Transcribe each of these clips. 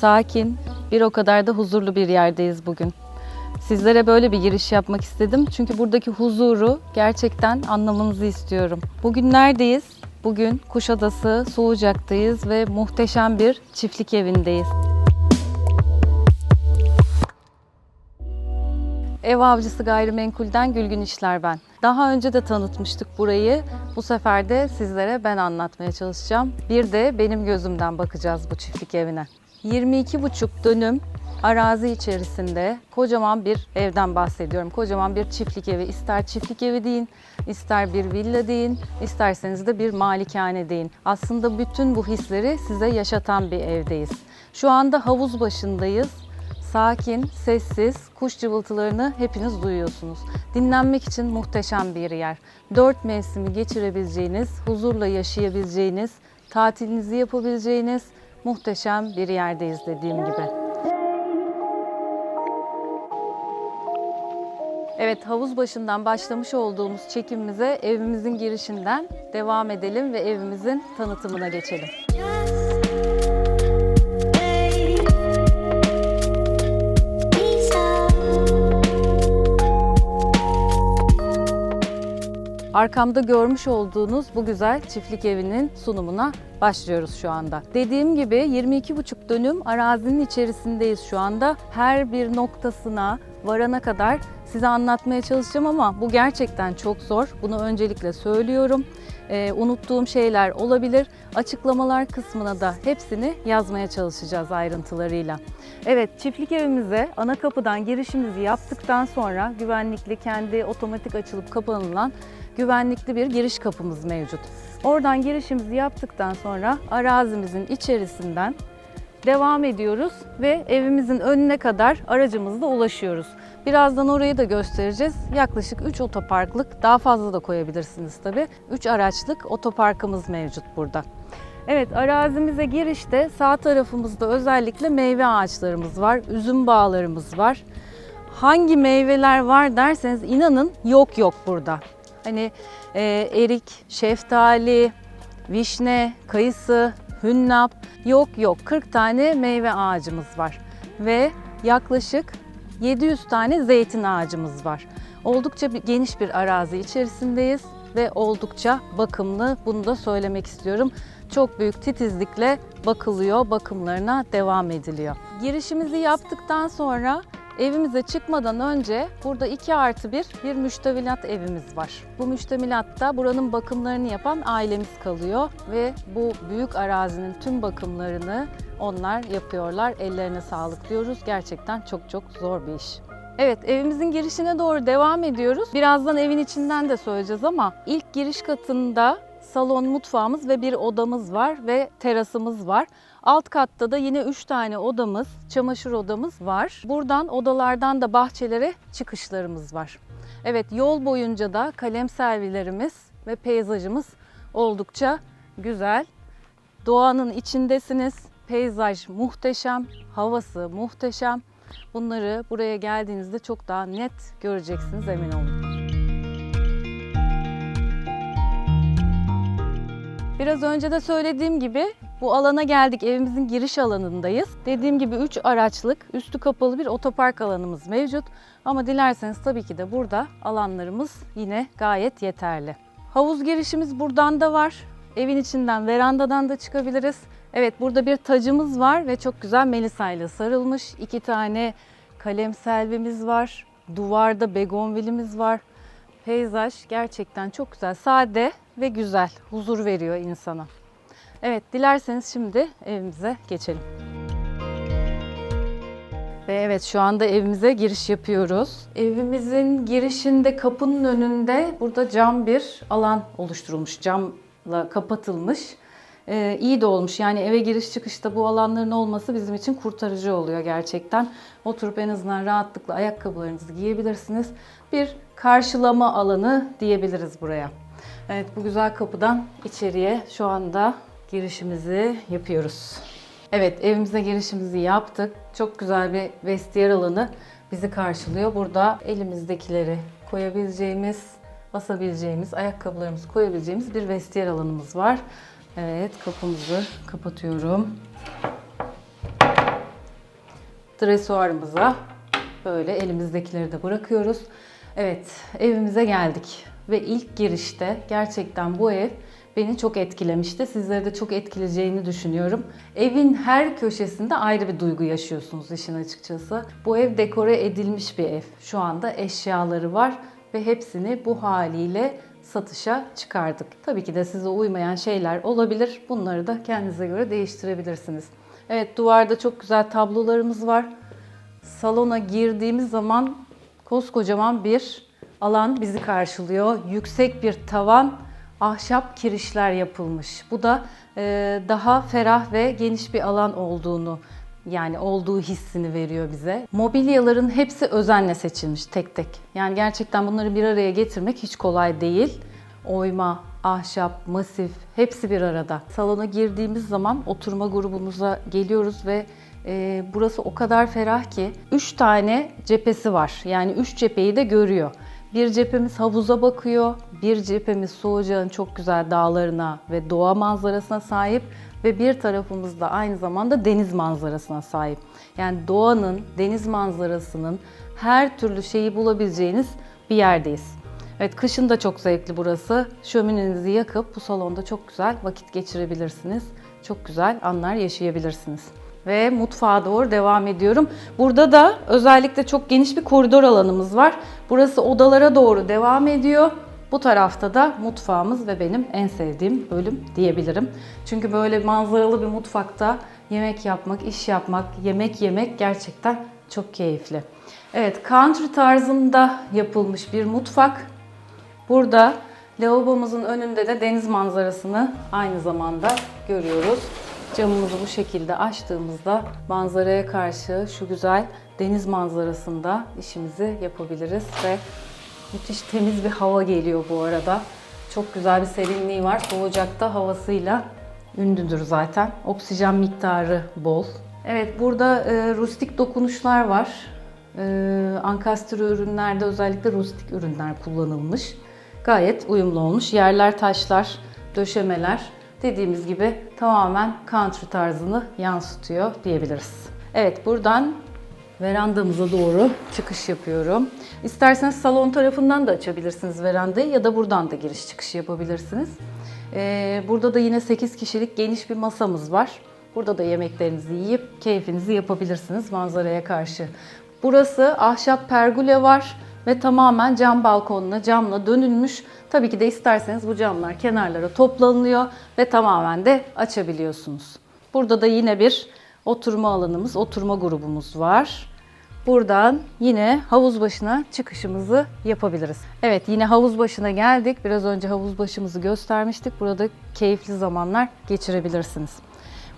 Sakin, bir o kadar da huzurlu bir yerdeyiz bugün. Sizlere böyle bir giriş yapmak istedim. Çünkü buradaki huzuru gerçekten anlamanızı istiyorum. Bugün neredeyiz? Bugün Kuşadası Soğucak'tayız ve muhteşem bir çiftlik evindeyiz. Ev avcısı gayrimenkulden Gülgün İşler ben. Daha önce de tanıtmıştık burayı. Bu sefer de sizlere ben anlatmaya çalışacağım. Bir de benim gözümden bakacağız bu çiftlik evine. 22,5 dönüm arazi içerisinde kocaman bir evden bahsediyorum. Kocaman bir çiftlik evi. İster çiftlik evi deyin, ister bir villa deyin, isterseniz de bir malikane deyin. Aslında bütün bu hisleri size yaşatan bir evdeyiz. Şu anda havuz başındayız. Sakin, sessiz, kuş cıvıltılarını hepiniz duyuyorsunuz. Dinlenmek için muhteşem bir yer. Dört mevsimi geçirebileceğiniz, huzurla yaşayabileceğiniz, tatilinizi yapabileceğiniz muhteşem bir yerdeyiz dediğim gibi. Evet, havuz başından başlamış olduğumuz çekimimize evimizin girişinden devam edelim ve evimizin tanıtımına geçelim. Arkamda görmüş olduğunuz bu güzel çiftlik evinin sunumuna başlıyoruz şu anda. Dediğim gibi 22,5 dönüm arazinin içerisindeyiz şu anda. Her bir noktasına varana kadar size anlatmaya çalışacağım ama bu gerçekten çok zor. Bunu öncelikle söylüyorum. Ee, unuttuğum şeyler olabilir. Açıklamalar kısmına da hepsini yazmaya çalışacağız ayrıntılarıyla. Evet, çiftlik evimize ana kapıdan girişimizi yaptıktan sonra güvenlikli kendi otomatik açılıp kapanılan güvenlikli bir giriş kapımız mevcut. Oradan girişimizi yaptıktan sonra arazimizin içerisinden devam ediyoruz ve evimizin önüne kadar aracımızla ulaşıyoruz. Birazdan orayı da göstereceğiz. Yaklaşık 3 otoparklık, daha fazla da koyabilirsiniz tabii. 3 araçlık otoparkımız mevcut burada. Evet arazimize girişte sağ tarafımızda özellikle meyve ağaçlarımız var, üzüm bağlarımız var. Hangi meyveler var derseniz inanın yok yok burada. Hani e, erik, şeftali, vişne, kayısı, hünnap yok yok 40 tane meyve ağacımız var ve yaklaşık 700 tane zeytin ağacımız var. Oldukça bir, geniş bir arazi içerisindeyiz ve oldukça bakımlı. Bunu da söylemek istiyorum. Çok büyük titizlikle bakılıyor, bakımlarına devam ediliyor. Girişimizi yaptıktan sonra Evimize çıkmadan önce burada 2 artı 1 bir müştemilat evimiz var. Bu müştemilatta buranın bakımlarını yapan ailemiz kalıyor ve bu büyük arazinin tüm bakımlarını onlar yapıyorlar. Ellerine sağlık diyoruz. Gerçekten çok çok zor bir iş. Evet evimizin girişine doğru devam ediyoruz. Birazdan evin içinden de söyleyeceğiz ama ilk giriş katında salon, mutfağımız ve bir odamız var ve terasımız var. Alt katta da yine 3 tane odamız, çamaşır odamız var. Buradan odalardan da bahçelere çıkışlarımız var. Evet yol boyunca da kalem servilerimiz ve peyzajımız oldukça güzel. Doğanın içindesiniz. Peyzaj muhteşem, havası muhteşem. Bunları buraya geldiğinizde çok daha net göreceksiniz emin olun. Biraz önce de söylediğim gibi bu alana geldik. Evimizin giriş alanındayız. Dediğim gibi 3 araçlık, üstü kapalı bir otopark alanımız mevcut. Ama dilerseniz tabii ki de burada alanlarımız yine gayet yeterli. Havuz girişimiz buradan da var. Evin içinden, verandadan da çıkabiliriz. Evet burada bir tacımız var ve çok güzel melisa ile sarılmış. İki tane kalem selvimiz var. Duvarda begonvilimiz var. Peyzaj gerçekten çok güzel. Sade ve güzel. Huzur veriyor insana. Evet, dilerseniz şimdi evimize geçelim. Ve evet şu anda evimize giriş yapıyoruz. Evimizin girişinde kapının önünde burada cam bir alan oluşturulmuş. Camla kapatılmış. Ee, iyi de olmuş. Yani eve giriş çıkışta bu alanların olması bizim için kurtarıcı oluyor gerçekten. Oturup en azından rahatlıkla ayakkabılarınızı giyebilirsiniz. Bir karşılama alanı diyebiliriz buraya. Evet bu güzel kapıdan içeriye şu anda girişimizi yapıyoruz. Evet evimize girişimizi yaptık. Çok güzel bir vestiyer alanı bizi karşılıyor. Burada elimizdekileri koyabileceğimiz, basabileceğimiz, ayakkabılarımızı koyabileceğimiz bir vestiyer alanımız var. Evet kapımızı kapatıyorum. dresuarımıza böyle elimizdekileri de bırakıyoruz. Evet, evimize geldik ve ilk girişte gerçekten bu ev beni çok etkilemişti. Sizleri de çok etkileyeceğini düşünüyorum. Evin her köşesinde ayrı bir duygu yaşıyorsunuz işin açıkçası. Bu ev dekore edilmiş bir ev. Şu anda eşyaları var ve hepsini bu haliyle satışa çıkardık. Tabii ki de size uymayan şeyler olabilir. Bunları da kendinize göre değiştirebilirsiniz. Evet duvarda çok güzel tablolarımız var. Salona girdiğimiz zaman koskocaman bir alan bizi karşılıyor. Yüksek bir tavan, ahşap kirişler yapılmış. Bu da e, daha ferah ve geniş bir alan olduğunu yani olduğu hissini veriyor bize. Mobilyaların hepsi özenle seçilmiş tek tek. Yani gerçekten bunları bir araya getirmek hiç kolay değil. Oyma, ahşap, masif hepsi bir arada. Salona girdiğimiz zaman oturma grubumuza geliyoruz ve e, burası o kadar ferah ki 3 tane cephesi var. Yani 3 cepheyi de görüyor. Bir cephemiz havuza bakıyor, bir cephemiz Soğucağın çok güzel dağlarına ve doğa manzarasına sahip ve bir tarafımız da aynı zamanda deniz manzarasına sahip. Yani doğanın, deniz manzarasının her türlü şeyi bulabileceğiniz bir yerdeyiz. Evet kışın da çok zevkli burası. Şöminenizi yakıp bu salonda çok güzel vakit geçirebilirsiniz. Çok güzel anlar yaşayabilirsiniz. Ve mutfağa doğru devam ediyorum. Burada da özellikle çok geniş bir koridor alanımız var. Burası odalara doğru devam ediyor. Bu tarafta da mutfağımız ve benim en sevdiğim bölüm diyebilirim. Çünkü böyle manzaralı bir mutfakta yemek yapmak, iş yapmak, yemek yemek gerçekten çok keyifli. Evet, country tarzında yapılmış bir mutfak. Burada lavabomuzun önünde de deniz manzarasını aynı zamanda görüyoruz. Camımızı bu şekilde açtığımızda manzaraya karşı şu güzel deniz manzarasında işimizi yapabiliriz ve müthiş temiz bir hava geliyor bu arada. Çok güzel bir serinliği var. Doğucak'ta havasıyla ünlüdür zaten. Oksijen miktarı bol. Evet burada e, rustik dokunuşlar var. E, ankastre ürünlerde özellikle rustik ürünler kullanılmış. Gayet uyumlu olmuş. Yerler taşlar, döşemeler dediğimiz gibi tamamen country tarzını yansıtıyor diyebiliriz. Evet buradan verandamıza doğru çıkış yapıyorum. İsterseniz salon tarafından da açabilirsiniz verandayı ya da buradan da giriş çıkış yapabilirsiniz. Ee, burada da yine 8 kişilik geniş bir masamız var. Burada da yemeklerinizi yiyip keyfinizi yapabilirsiniz manzaraya karşı. Burası ahşap pergole var ve tamamen cam balkonla, camla dönülmüş. Tabii ki de isterseniz bu camlar kenarlara toplanılıyor ve tamamen de açabiliyorsunuz. Burada da yine bir oturma alanımız, oturma grubumuz var. Buradan yine havuz başına çıkışımızı yapabiliriz. Evet yine havuz başına geldik. Biraz önce havuz başımızı göstermiştik. Burada keyifli zamanlar geçirebilirsiniz.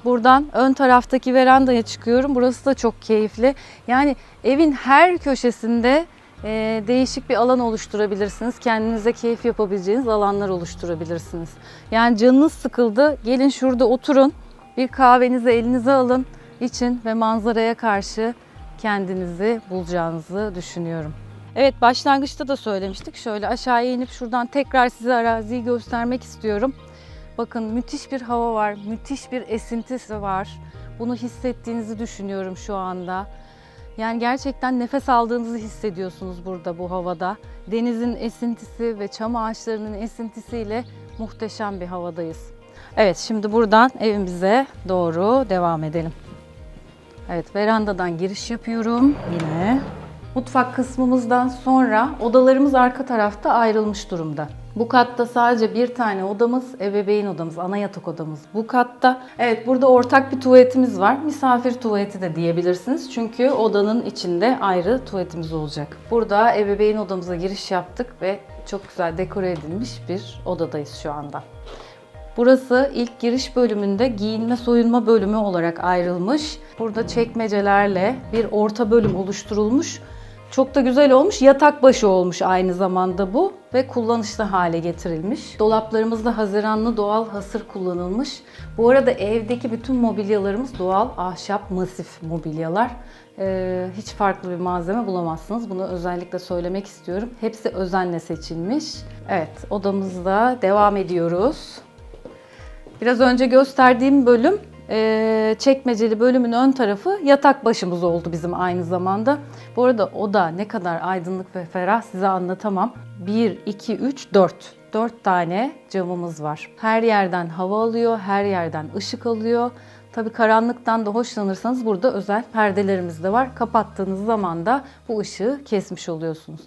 Buradan ön taraftaki verandaya çıkıyorum. Burası da çok keyifli. Yani evin her köşesinde e, değişik bir alan oluşturabilirsiniz. Kendinize keyif yapabileceğiniz alanlar oluşturabilirsiniz. Yani canınız sıkıldı. Gelin şurada oturun. Bir kahvenizi elinize alın. için ve manzaraya karşı kendinizi bulacağınızı düşünüyorum. Evet başlangıçta da söylemiştik. Şöyle aşağıya inip şuradan tekrar size araziyi göstermek istiyorum. Bakın müthiş bir hava var, müthiş bir esintisi var. Bunu hissettiğinizi düşünüyorum şu anda. Yani gerçekten nefes aldığınızı hissediyorsunuz burada bu havada. Denizin esintisi ve çam ağaçlarının esintisiyle muhteşem bir havadayız. Evet şimdi buradan evimize doğru devam edelim. Evet verandadan giriş yapıyorum yine. Mutfak kısmımızdan sonra odalarımız arka tarafta ayrılmış durumda. Bu katta sadece bir tane odamız, ebeveyn odamız, ana yatak odamız bu katta. Evet burada ortak bir tuvaletimiz var. Misafir tuvaleti de diyebilirsiniz. Çünkü odanın içinde ayrı tuvaletimiz olacak. Burada ebeveyn odamıza giriş yaptık ve çok güzel dekore edilmiş bir odadayız şu anda. Burası ilk giriş bölümünde giyinme soyunma bölümü olarak ayrılmış. Burada çekmecelerle bir orta bölüm oluşturulmuş. Çok da güzel olmuş. Yatak başı olmuş aynı zamanda bu ve kullanışlı hale getirilmiş. Dolaplarımızda haziranlı doğal hasır kullanılmış. Bu arada evdeki bütün mobilyalarımız doğal ahşap masif mobilyalar. Ee, hiç farklı bir malzeme bulamazsınız. Bunu özellikle söylemek istiyorum. Hepsi özenle seçilmiş. Evet odamızda devam ediyoruz. Biraz önce gösterdiğim bölüm e, çekmeceli bölümün ön tarafı yatak başımız oldu bizim aynı zamanda. Bu arada oda ne kadar aydınlık ve ferah size anlatamam. 1, 2, 3, 4. 4 tane camımız var. Her yerden hava alıyor, her yerden ışık alıyor. Tabii karanlıktan da hoşlanırsanız burada özel perdelerimiz de var. Kapattığınız zaman da bu ışığı kesmiş oluyorsunuz.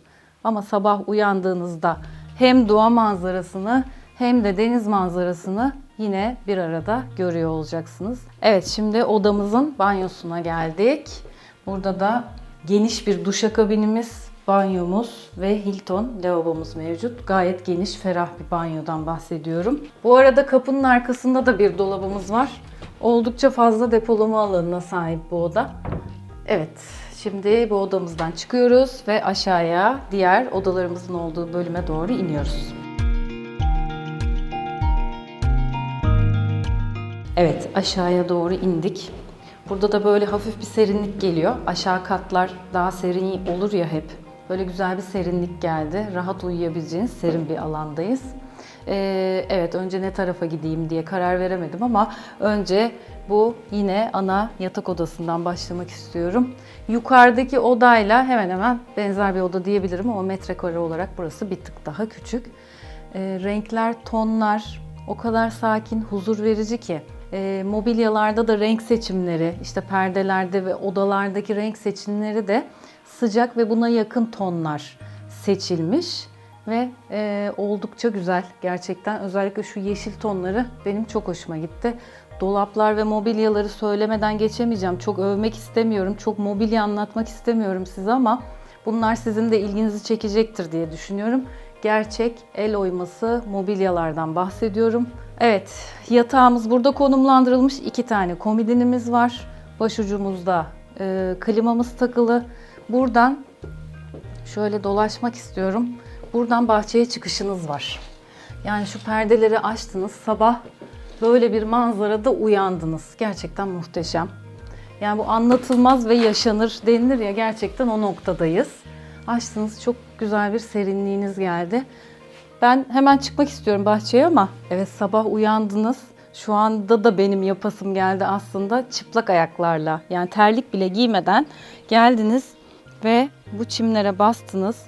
Ama sabah uyandığınızda hem doğa manzarasını hem de deniz manzarasını yine bir arada görüyor olacaksınız. Evet şimdi odamızın banyosuna geldik. Burada da geniş bir duşakabinimiz, banyomuz ve Hilton lavabomuz mevcut. Gayet geniş, ferah bir banyodan bahsediyorum. Bu arada kapının arkasında da bir dolabımız var. Oldukça fazla depolama alanına sahip bu oda. Evet, şimdi bu odamızdan çıkıyoruz ve aşağıya diğer odalarımızın olduğu bölüme doğru iniyoruz. Evet, aşağıya doğru indik. Burada da böyle hafif bir serinlik geliyor. Aşağı katlar daha serin olur ya hep. Böyle güzel bir serinlik geldi. Rahat uyuyabileceğiniz serin bir alandayız. Ee, evet, önce ne tarafa gideyim diye karar veremedim ama önce bu yine ana yatak odasından başlamak istiyorum. Yukarıdaki odayla hemen hemen benzer bir oda diyebilirim ama metrekare olarak burası bir tık daha küçük. Ee, renkler, tonlar o kadar sakin, huzur verici ki. Ee, mobilyalarda da renk seçimleri, işte perdelerde ve odalardaki renk seçimleri de sıcak ve buna yakın tonlar seçilmiş ve e, oldukça güzel gerçekten. Özellikle şu yeşil tonları benim çok hoşuma gitti. Dolaplar ve mobilyaları söylemeden geçemeyeceğim. Çok övmek istemiyorum, çok mobilya anlatmak istemiyorum size ama bunlar sizin de ilginizi çekecektir diye düşünüyorum. Gerçek el oyması mobilyalardan bahsediyorum. Evet, yatağımız burada konumlandırılmış. iki tane komodinimiz var. Başucumuzda e, klimamız takılı. Buradan şöyle dolaşmak istiyorum. Buradan bahçeye çıkışınız var. Yani şu perdeleri açtınız, sabah böyle bir manzarada uyandınız. Gerçekten muhteşem. Yani bu anlatılmaz ve yaşanır denilir ya gerçekten o noktadayız. Açtınız çok güzel bir serinliğiniz geldi. Ben hemen çıkmak istiyorum bahçeye ama evet sabah uyandınız. Şu anda da benim yapasım geldi aslında çıplak ayaklarla. Yani terlik bile giymeden geldiniz ve bu çimlere bastınız.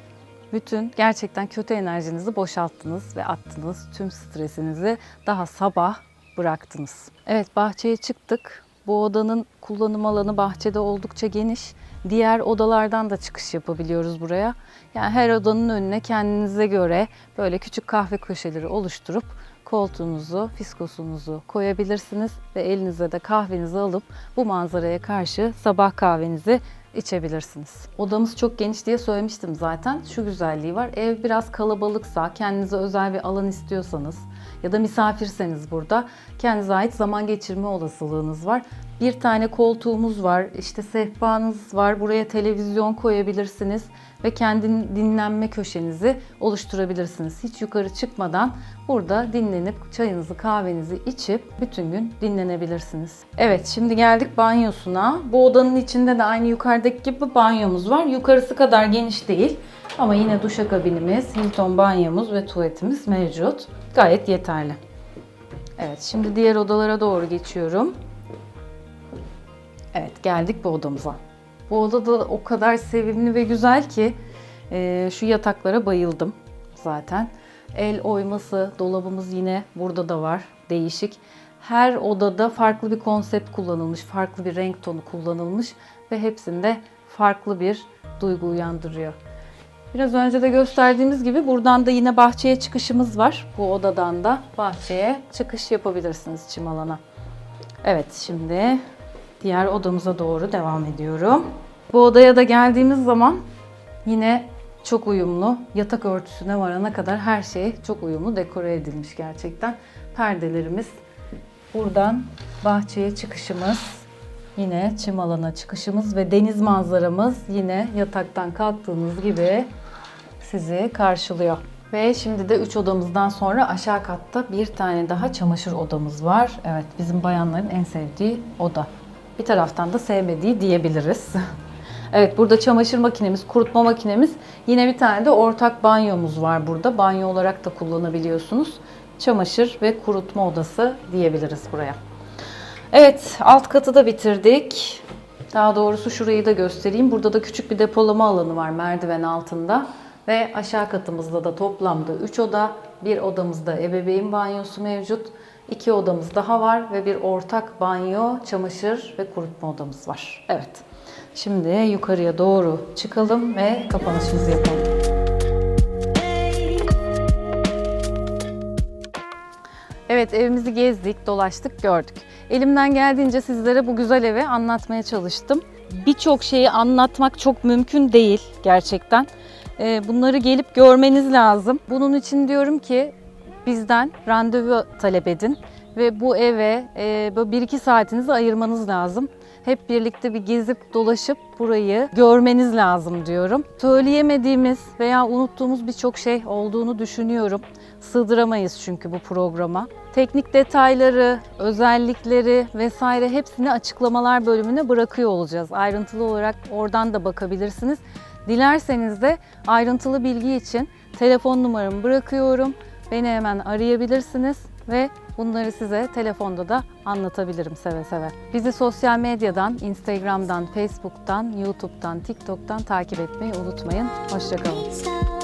Bütün gerçekten kötü enerjinizi boşalttınız ve attınız. Tüm stresinizi daha sabah bıraktınız. Evet bahçeye çıktık. Bu odanın kullanım alanı bahçede oldukça geniş. Diğer odalardan da çıkış yapabiliyoruz buraya. Yani her odanın önüne kendinize göre böyle küçük kahve köşeleri oluşturup koltuğunuzu, fiskosunuzu koyabilirsiniz ve elinize de kahvenizi alıp bu manzaraya karşı sabah kahvenizi içebilirsiniz. Odamız çok geniş diye söylemiştim zaten. Şu güzelliği var. Ev biraz kalabalıksa, kendinize özel bir alan istiyorsanız ya da misafirseniz burada kendinize ait zaman geçirme olasılığınız var. Bir tane koltuğumuz var, işte sehpanız var. Buraya televizyon koyabilirsiniz ve kendi dinlenme köşenizi oluşturabilirsiniz. Hiç yukarı çıkmadan burada dinlenip çayınızı, kahvenizi içip bütün gün dinlenebilirsiniz. Evet, şimdi geldik banyosuna. Bu odanın içinde de aynı yukarıdaki gibi banyomuz var. Yukarısı kadar geniş değil ama yine duşakabinimiz, Hilton banyomuz ve tuvaletimiz mevcut. Gayet yeterli. Evet, şimdi diğer odalara doğru geçiyorum. Evet geldik bu odamıza. Bu oda da o kadar sevimli ve güzel ki e, şu yataklara bayıldım zaten. El oyması dolabımız yine burada da var değişik. Her odada farklı bir konsept kullanılmış, farklı bir renk tonu kullanılmış ve hepsinde farklı bir duygu uyandırıyor. Biraz önce de gösterdiğimiz gibi buradan da yine bahçeye çıkışımız var. Bu odadan da bahçeye çıkış yapabilirsiniz çim alana. Evet şimdi diğer odamıza doğru devam ediyorum. Bu odaya da geldiğimiz zaman yine çok uyumlu. Yatak örtüsüne varana kadar her şey çok uyumlu dekore edilmiş gerçekten. Perdelerimiz buradan bahçeye çıkışımız, yine çim alana çıkışımız ve deniz manzaramız yine yataktan kalktığınız gibi sizi karşılıyor. Ve şimdi de 3 odamızdan sonra aşağı katta bir tane daha çamaşır odamız var. Evet bizim bayanların en sevdiği oda. Bir taraftan da sevmediği diyebiliriz. Evet burada çamaşır makinemiz, kurutma makinemiz. Yine bir tane de ortak banyomuz var burada. Banyo olarak da kullanabiliyorsunuz. Çamaşır ve kurutma odası diyebiliriz buraya. Evet, alt katı da bitirdik. Daha doğrusu şurayı da göstereyim. Burada da küçük bir depolama alanı var merdiven altında. Ve aşağı katımızda da toplamda 3 oda, bir odamızda ebeveyn banyosu mevcut. İki odamız daha var ve bir ortak banyo, çamaşır ve kurutma odamız var. Evet. Şimdi yukarıya doğru çıkalım ve kapanışımızı yapalım. Evet evimizi gezdik, dolaştık, gördük. Elimden geldiğince sizlere bu güzel evi anlatmaya çalıştım. Birçok şeyi anlatmak çok mümkün değil gerçekten. Ee, Bunları gelip görmeniz lazım. Bunun için diyorum ki bizden randevu talep edin ve bu eve e, böyle 1-2 saatinizi ayırmanız lazım. Hep birlikte bir gezip dolaşıp burayı görmeniz lazım diyorum. Söyleyemediğimiz veya unuttuğumuz birçok şey olduğunu düşünüyorum. Sığdıramayız çünkü bu programa. Teknik detayları, özellikleri vesaire hepsini açıklamalar bölümüne bırakıyor olacağız. Ayrıntılı olarak oradan da bakabilirsiniz. Dilerseniz de ayrıntılı bilgi için telefon numaramı bırakıyorum. Beni hemen arayabilirsiniz ve bunları size telefonda da anlatabilirim seve seve. Bizi sosyal medyadan, Instagram'dan, Facebook'tan, YouTube'dan, TikTok'tan takip etmeyi unutmayın. Hoşçakalın.